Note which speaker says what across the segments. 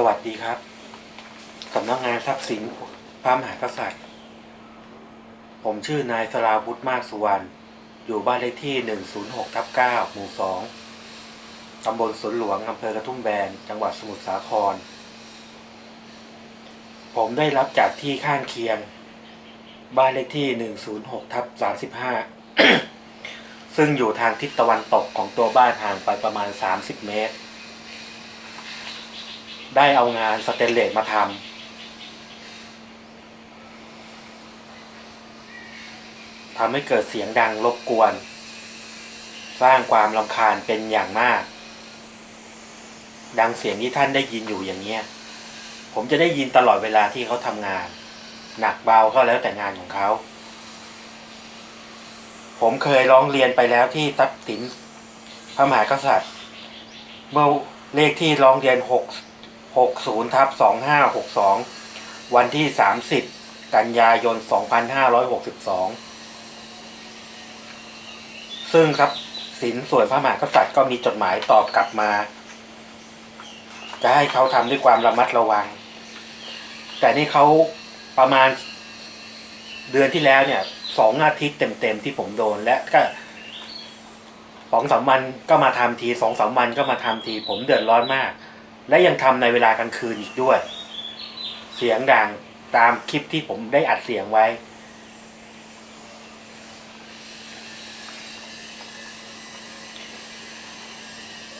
Speaker 1: สวัสดีครับสำนักงานทรัพย์สินพระมหากษัตริย์ ผมชื่อนายสราวุธมากสุวรรณ อยู่บ้านเลขที่ 106ทับ9หมู่ 2 ตำบลสวนหลวง อำเภอกระทุ่มแบน จังหวัดสมุทรสาคร ผมได้รับจากที่ข้างเคียง บ้านเลขที่ 106ทับ35 ซึ่งอยู่ทางทิศตะวันตกของตัวบ้านห่างไปประมาณ 30 เมตร ได้เอางานสเตนเลสมาทำทำให้เกิดเสียงดังรบกวน สร้างความรำคาญเป็นอย่างมาก ดังเสียงที่ท่านได้ยินอยู่อย่างเงี้ย ผมจะได้ยินตลอดเวลาที่เขาทำงาน หนักเบาก็แล้วแต่งานของเขา ผมเคยร้องเรียนไปแล้วที่ทัพสินพระมหากษัตริย์เมื่อเลขที่ร้องเรียนหก หกศูนย์ทับสองห้าหกสองวันที่สามสิบกันยายนสองพันห้าร้อยหกสิบสองซึ่งครับสินส่วนพระมหากษัตริย์ก็มีจดหมายตอบกลับมา จะให้เขาทำด้วยความระมัดระวัง แต่นี่เขาประมาณเดือนที่แล้วเนี่ยสองอาทิตย์เต็มๆที่ผมโดนและก็สองสามวันก็มาทำทีสองสามวันก็มาทำทีผมเดือดร้อนมาก และยังทำในเวลากลางคืนอีกด้วย เสียงดังตามคลิปที่ผมได้อัดเสียงไว้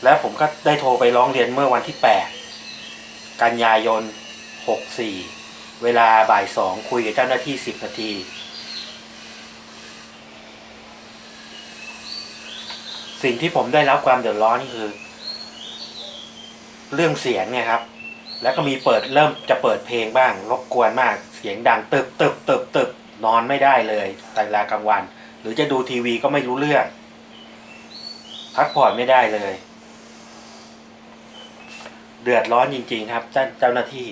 Speaker 1: แล้วผมก็ได้โทรไปร้องเรียนเมื่อวันที่ 8 กันยายน 64 เวลาบ่ายสองคุยกับเจ้าหน้าที่ 10 นาทีสิ่งที่ผมได้รับความเดือดร้อนคือ เรื่องเสียงเนี่ยครับ แล้วก็มีเปิดเริ่มจะเปิดเพลงบ้างรบกวนมากเสียงดังตึบตึบตึบตึบนอนไม่ได้เลยแต่เวลากลางวัน หรือจะดูทีวีก็ไม่รู้เรื่อง พักผ่อนไม่ได้เลย เดือดร้อนจริง ๆ ครับเจ้าเจ้าหน้าที่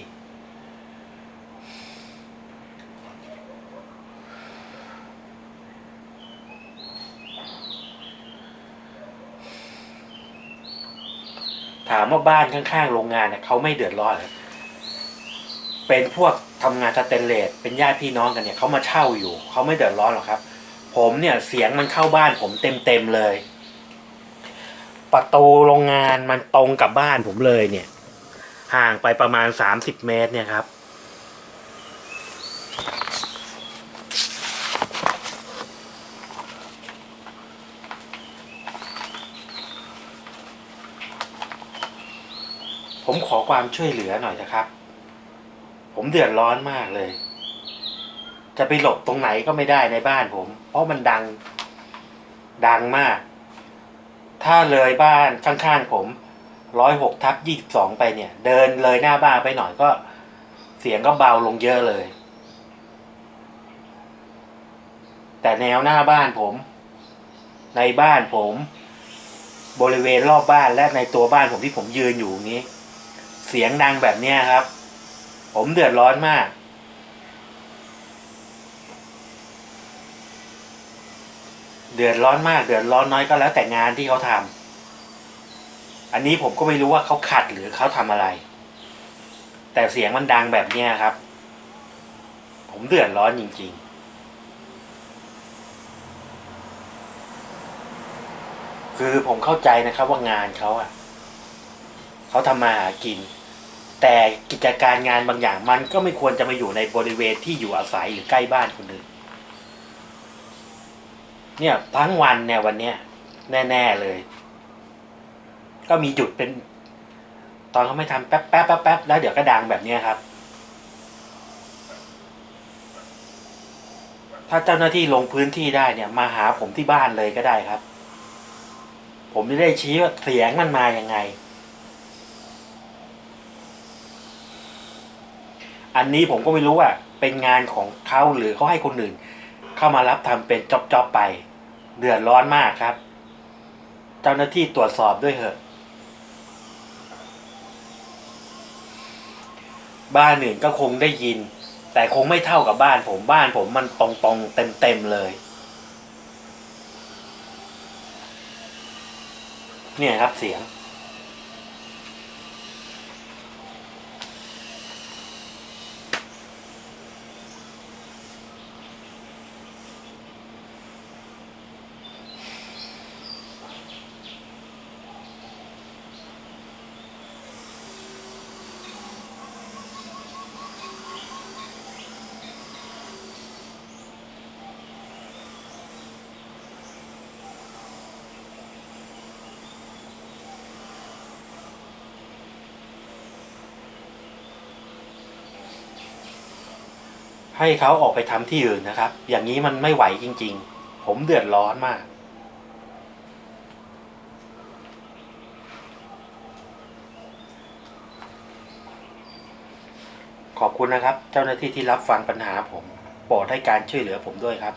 Speaker 1: ถามว่าบ้านข้างๆโรงงานเนี่ยเขาไม่เดือดร้อนเหรอเป็นพวกทำงานสเตนเลสเป็นญาติพี่น้องกันเนี่ยเขามาเช่าอยู่เขาไม่เดือดร้อนหรอกครับ ผมเนี่ยเสียงมันเข้าบ้านผมเต็มๆเลย ประตูโรงงานมันตรงกับบ้านผมเลยเนี่ย ห่างไปประมาณสามสิบเมตรเนี่ยครับ ผมขอความช่วยเหลือหน่อยนะครับ ผมเดือดร้อนมากเลย จะไปหลบตรงไหนก็ไม่ได้ในบ้านผม เพราะมันดัง ดังมาก ถ้าเลยบ้านข้างๆผมร้อยหกทับยี่สิบสองไปเนี่ย เดินเลยหน้าบ้านไปหน่อยก็ เสียงก็เบาลงเยอะเลย แต่แนวหน้าบ้านผม ในบ้านผม บริเวณรอบบ้านและในตัวบ้านผมที่ผมยืนอยู่นี้ เสียงดังแบบเนี้ยครับ ผมเดือดร้อนมาก เดือดร้อนมาก เดือดร้อนน้อยก็แล้วแต่งานที่เขาทำอันนี้ผมก็ไม่รู้ว่าเขาขัดหรือเขาทำอะไร แต่เสียงมันดังแบบเนี้ยครับ ผมเดือดร้อนจริง ๆคือผมเข้าใจนะครับว่างานเขาอะเขาทำมาหากิน แต่กิจการงานบางอย่างมันก็ไม่ควรจะมาอยู่ในบริเวณที่อยู่อาศัยหรือใกล้บ้านคนอื่นเนี่ยทั้งวันเนี่ยวันเนี้ยแน่ ๆเลย ก็มีจุดเป็น ตอนเขาไม่ทำแป๊บแป๊บแป๊บแป๊บแล้วเดี๋ยวก็ดังแบบนี้ครับ ถ้าเจ้าหน้าที่ลงพื้นที่ได้เนี่ย มาหาผมที่บ้านเลยก็ได้ครับ ผมจะได้ชี้ว่าเสียงมันมาอย่างไง อันนี้ผมก็ไม่รู้ว่าเป็นงานของเขาหรือเขาให้คนอื่น เข้ามารับทำเป็นจอบๆไป เดือดร้อนมากครับ เจ้าหน้าที่ตรวจสอบด้วยเถอะ บ้านอื่นก็คงได้ยิน แต่คงไม่เท่ากับบ้านผมบ้านผมมันตรงๆเต็มๆเลยเนี่ยครับเสียง ให้เขาออกไปทำที่อื่นนะครับ อย่างนี้มันไม่ไหวจริง ๆ ผมเดือดร้อนมาก ขอบคุณนะครับ เจ้าหน้าที่ที่รับฟังปัญหาผมโปรดให้การช่วยเหลือผมด้วยครับ